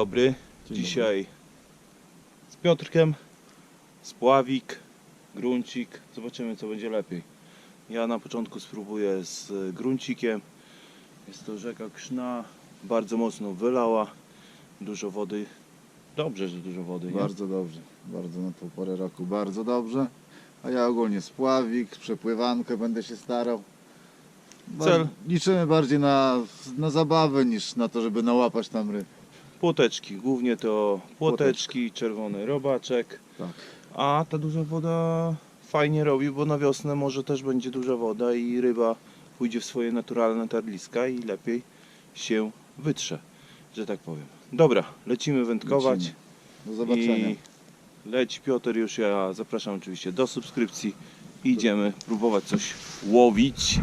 Dobry. Dzień Dzisiaj z Piotrkiem, spławik, gruncik. Zobaczymy co będzie lepiej. Ja na początku spróbuję z e, gruncikiem. Jest to rzeka Krzna. Bardzo mocno wylała. Dużo wody. Dobrze, że dużo wody. Nie? Bardzo dobrze, bardzo na tą porę roku, bardzo dobrze. A ja ogólnie spławik, przepływankę będę się starał. Cel? Liczymy bardziej na, na zabawę niż na to, żeby nałapać tam ryb. Płoteczki. Głównie to płoteczki, czerwony robaczek. Tak. A ta duża woda fajnie robi, bo na wiosnę może też będzie duża woda i ryba pójdzie w swoje naturalne tarliska i lepiej się wytrze, że tak powiem. Dobra, lecimy wędkować Lecimy. Do zobaczenia. i leć Piotr już, ja zapraszam oczywiście do subskrypcji idziemy próbować coś łowić.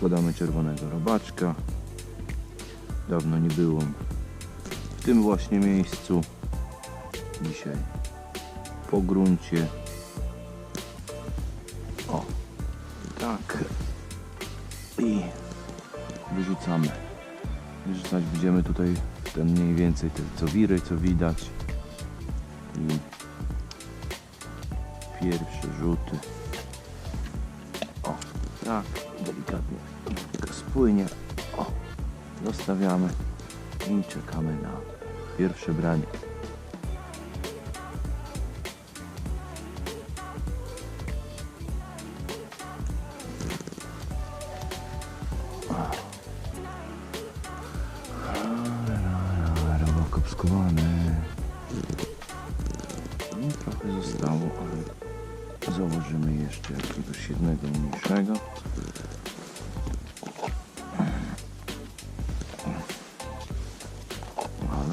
Wkładamy czerwonego robaczka. Dawno nie było w tym właśnie miejscu. Dzisiaj po gruncie. O, tak. I wyrzucamy. Wyrzucać będziemy tutaj ten mniej więcej te co wiry, co widać. I pierwsze rzuty. O, tak, delikatnie spłynie. O, zostawiamy i czekamy na pierwsze branie.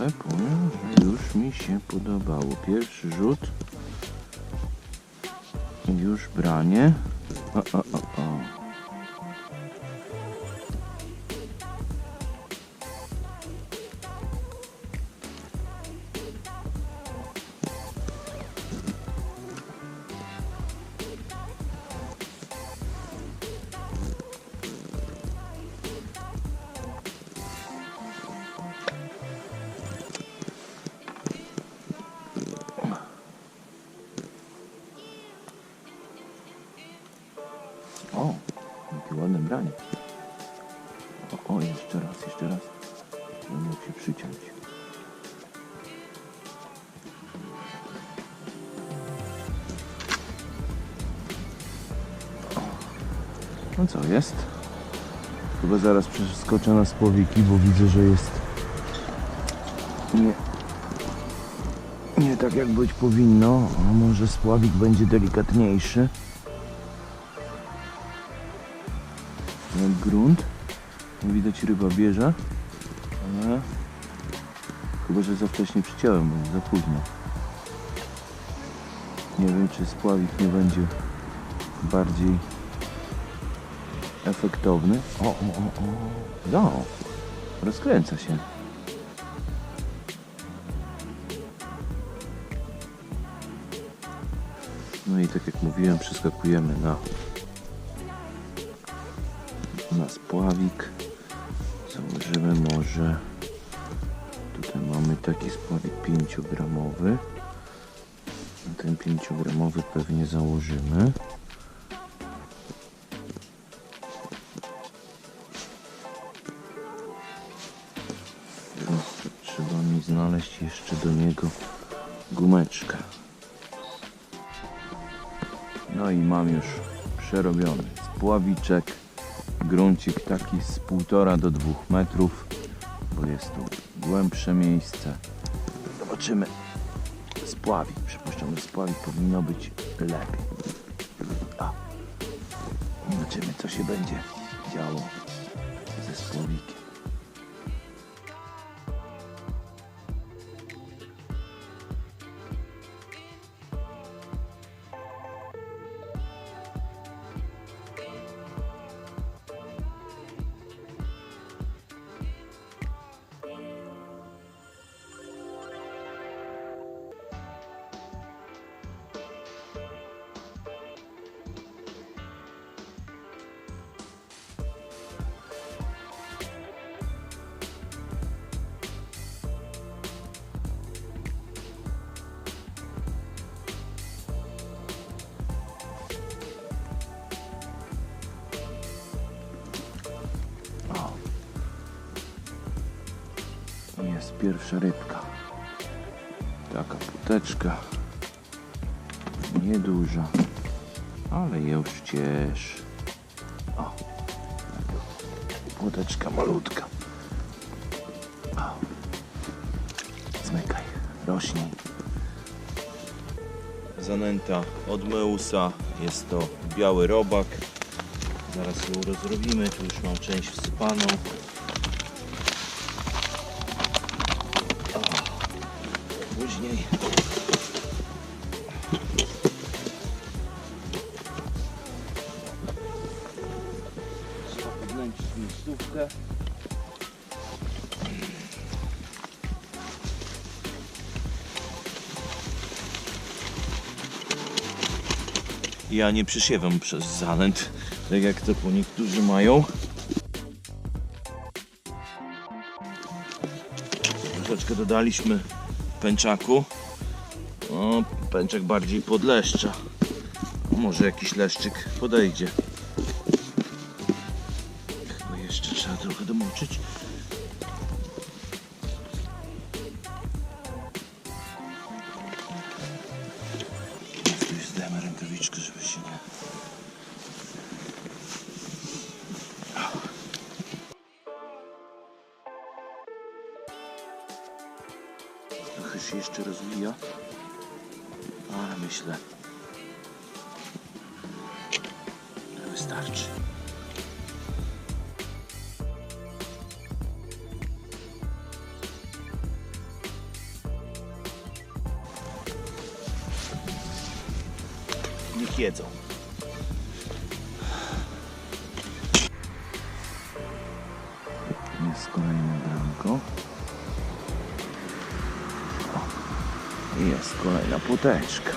Ale powiem, że już mi się podobało. Pierwszy rzut. Już branie. O, o, o, o. O, jakie ładne branie. O, o, jeszcze raz, jeszcze raz. Nie mógł się przyciąć. No co, jest? Chyba zaraz przeskoczę na spławiki, bo widzę, że jest nie, nie tak jak być powinno. A może spławik będzie delikatniejszy. Grunt. Widać ryba bierze. Ale... Chyba, że za wcześnie przyciąłem, bo za późno. Nie wiem, czy spławik nie będzie bardziej efektowny. O, o, o, o. No, rozkręca się. No i tak jak mówiłem, przeskakujemy na na spławik. Założymy może. Tutaj mamy taki spławik 5-gramowy. Ten 5-gramowy pewnie założymy. Trzeba mi znaleźć jeszcze do niego gumeczkę. No i mam już przerobiony spławiczek gruncik taki z półtora do dwóch metrów, bo jest tu głębsze miejsce. Zobaczymy. Spławik, przypuszczam, że spławik powinno być lepiej. A. Zobaczymy, co się będzie działo ze spławikiem. Pierwsza rybka. Taka puteczka. Nieduża, ale już cieszy. O, malutka. O. Zmykaj, rośnij. Zanęta od Meusa. Jest to biały robak. Zaraz ją rozrobimy. Tu już mam część wsypaną. Ja nie przysiewam przez zanęt, tak jak to po niektórzy mają. Troszeczkę dodaliśmy pęczaku. O, pęczak bardziej pod leszcza. Może jakiś leszczyk podejdzie. Trochę się jeszcze rozwija, ale myślę, że wystarczy. Niech jedzą. Płoteczka.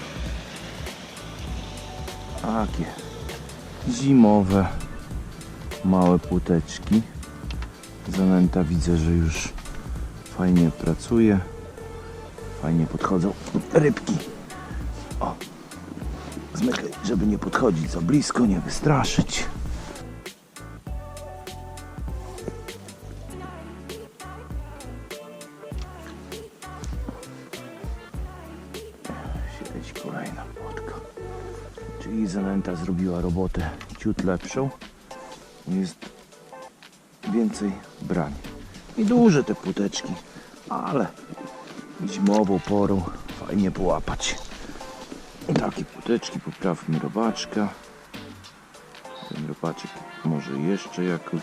Takie zimowe małe płoteczki. Zanęta widzę, że już fajnie pracuje. Fajnie podchodzą rybki. O, zmykaj, żeby nie podchodzić za blisko, nie wystraszyć. Zrobiła robotę ciut lepszą. Jest więcej brań. I duże te płoteczki, ale zimową porą fajnie połapać. Takie płoteczki, poprawmy robaczka. Ten robaczek może jeszcze jakąś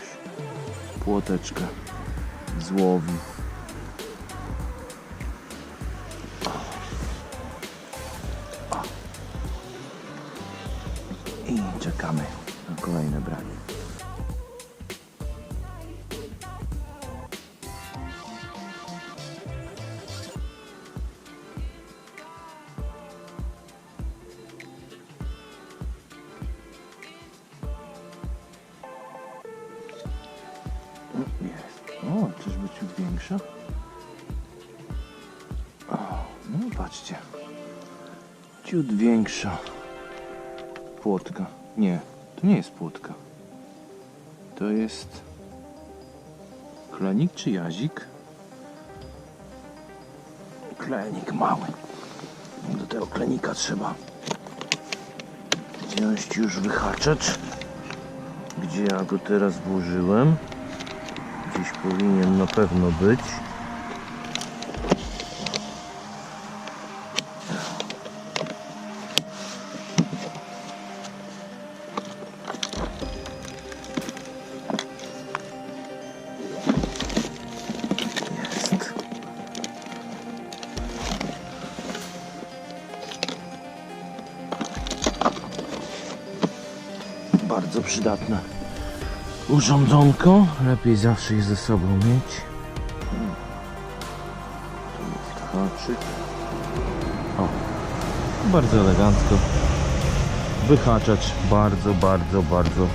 płoteczkę złowi. Czekamy na kolejne branie. Jest. No. Ciut większa. Płotka. Nie, to nie jest płotka. To jest klenik czy jazik? Klenik mały. Do tego klenika trzeba wziąć już wyhaczacz. Gdzie ja go teraz włożyłem? Gdzieś powinien na pewno być. Bardzo przydatne urządzonko. Lepiej zawsze je ze sobą mieć. O, bardzo elegancko. Wyhaczacz bardzo, bardzo, bardzo,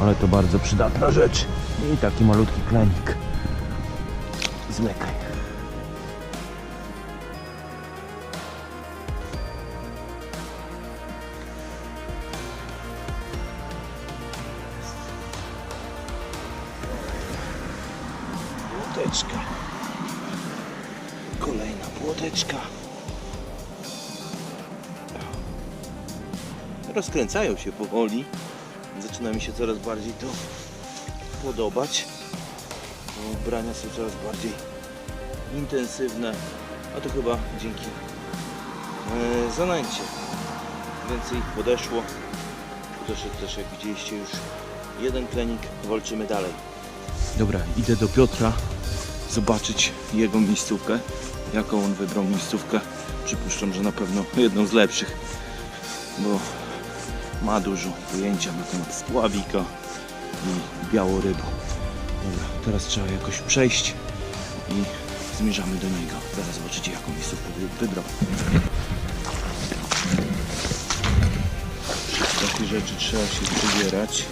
ale to bardzo przydatna rzecz. I taki malutki klenik. Zmykaj. Łódeczka. Kolejna płoteczka. Rozkręcają się powoli. Zaczyna mi się coraz bardziej to podobać. Brania są coraz bardziej intensywne. A to chyba dzięki e, zanęcie. Więcej ich podeszło. Podeszedł też, jak widzieliście, już jeden klenik. Walczymy dalej. Dobra, idę do Piotra zobaczyć jego miejscówkę. Jaką on wybrał miejscówkę. Przypuszczam, że na pewno jedną z lepszych, bo ma dużo pojęcia na temat spławika i białorybu. Dobra, teraz trzeba jakoś przejść i zmierzamy do niego. Zaraz zobaczycie, jaką miejscówkę wy- wybrał. Takie rzeczy trzeba się przebierać.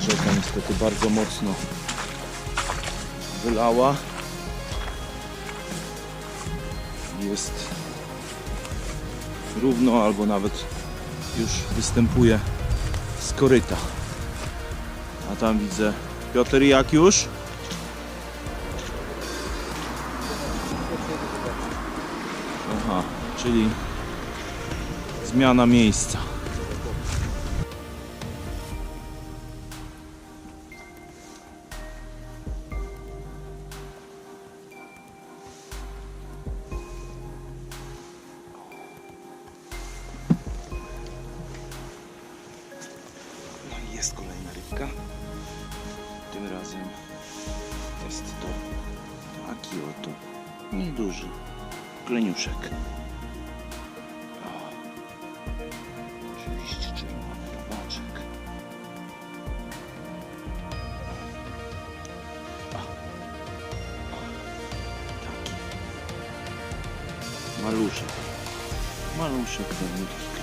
Rzeka niestety bardzo mocno wylała. Jest równo albo nawet już występuje z koryta. A tam widzę Piotr jak już? Aha, czyli zmiana miejsca. Малюшек. Малюшек, да,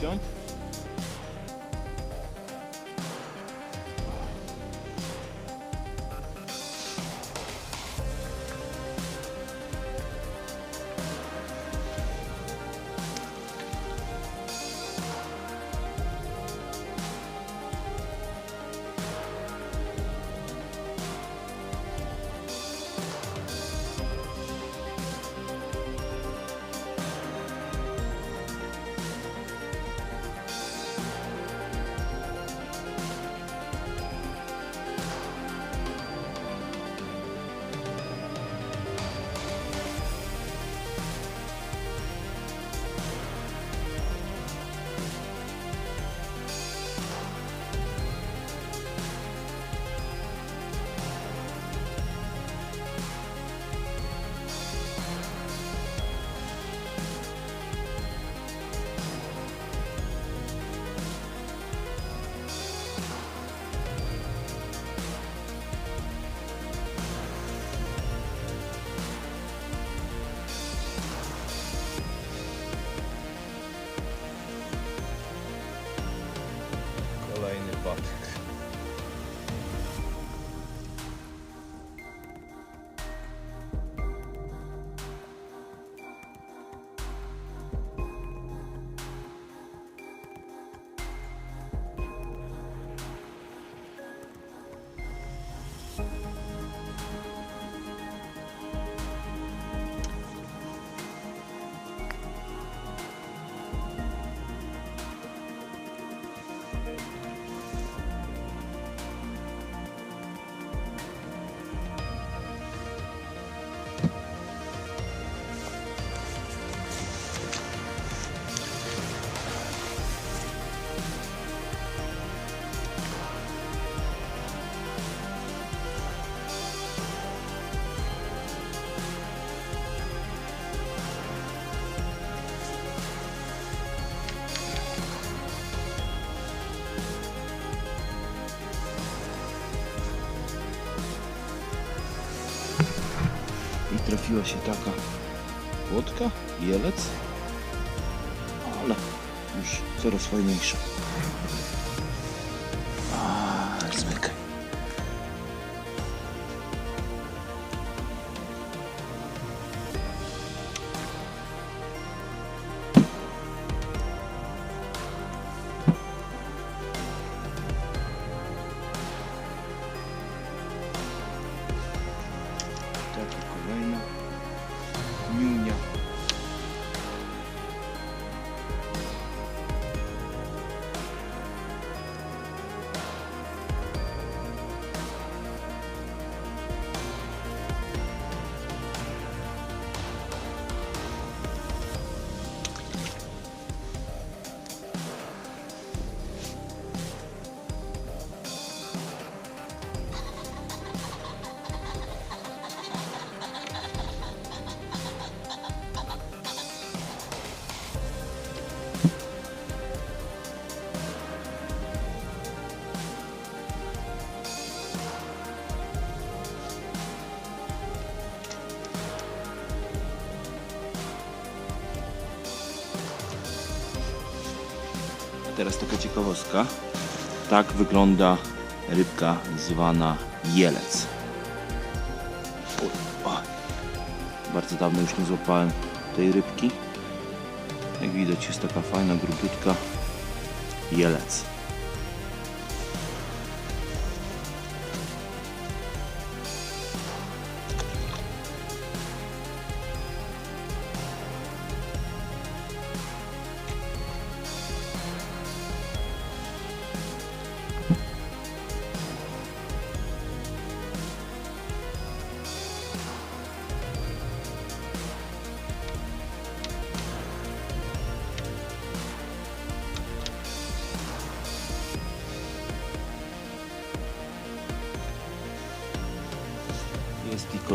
To nie trafiła się taka łódka, jelec, ale już coraz fajniejsza. Teraz taka ciekawostka. Tak wygląda rybka zwana jelec. Bardzo dawno już nie złapałem tej rybki. Jak widać jest taka fajna, grubiutka jelec.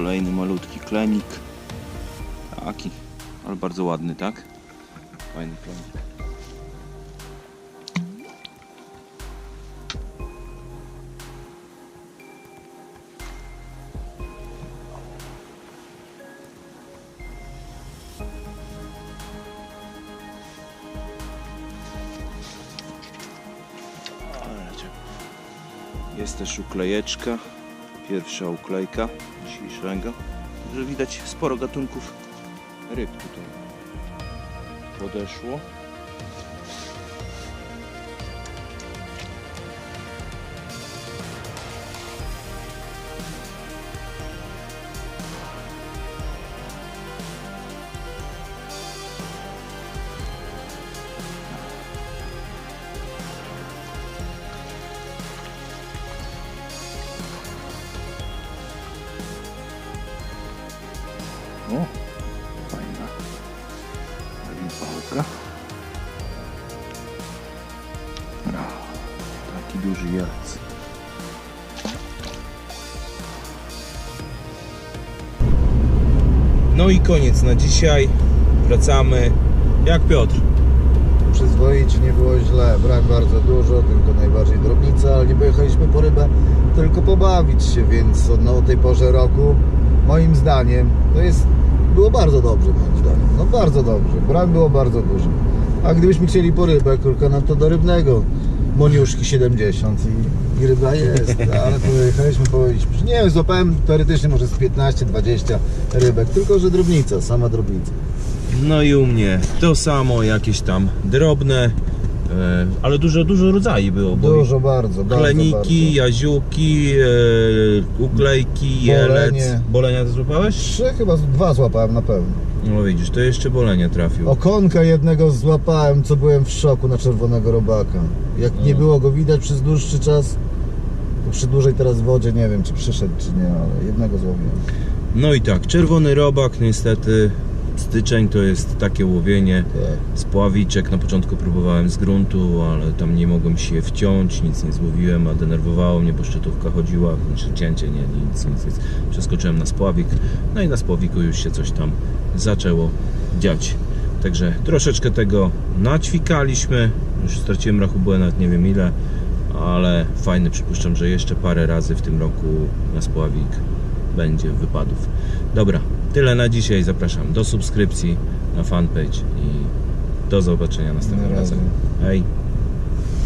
Kolejny malutki klenik. Taki, ale bardzo ładny, tak? Fajny klenik. Jest też uklejeczka. Pierwsza uklejka dzisiejszego. Także widać sporo gatunków ryb tutaj podeszło. No i koniec na dzisiaj. Wracamy. Jak Piotr? Przyzwoicie, nie było źle, brak bardzo dużo, tylko najbardziej drobnica, ale nie pojechaliśmy po rybę, tylko pobawić się, więc no, o tej porze roku, moim zdaniem, to jest, było bardzo dobrze moim zdaniem, no bardzo dobrze, brak było bardzo dużo. A gdybyśmy chcieli po rybę, tylko nam to do rybnego, Moniuszki 70 i, i ryba jest, ale pojechaliśmy, że nie, złapałem teoretycznie może z 15-20 rybek, tylko że drobnica, sama drobnica. No i u mnie to samo, jakieś tam drobne, e, ale dużo, dużo rodzajów było. Bo Dużo, bardzo, bardzo, Kleniki, bardzo. jaziuki, e, uklejki, jelec. Bolenie. Bolenia to złapałeś? Trzy chyba, dwa złapałem na pewno. No widzisz, to jeszcze bolenie trafił. Okonka jednego złapałem, co byłem w szoku na czerwonego robaka. Jak nie No. było go widać przez dłuższy czas, to przy dłużej teraz w wodzie, nie wiem czy przyszedł czy nie, ale jednego złowiłem. No i tak, czerwony robak niestety, styczeń to jest takie łowienie. Tak. Spławiczek na początku próbowałem z gruntu, ale tam nie mogłem się wciąć, nic nie złowiłem, a denerwowało mnie, bo szczytówka chodziła, znaczy cięcie, nie, nic, nic, nic. Przeskoczyłem na spławik, no i na spławiku już się coś tam zaczęło dziać. Także troszeczkę tego naćwikaliśmy, już straciłem rachubę nawet nie wiem ile, ale fajny, przypuszczam, że jeszcze parę razy w tym roku na spławik będzie wypadów. Dobra, tyle na dzisiaj. Zapraszam do subskrypcji na fanpage i do zobaczenia następnym razem. Hej!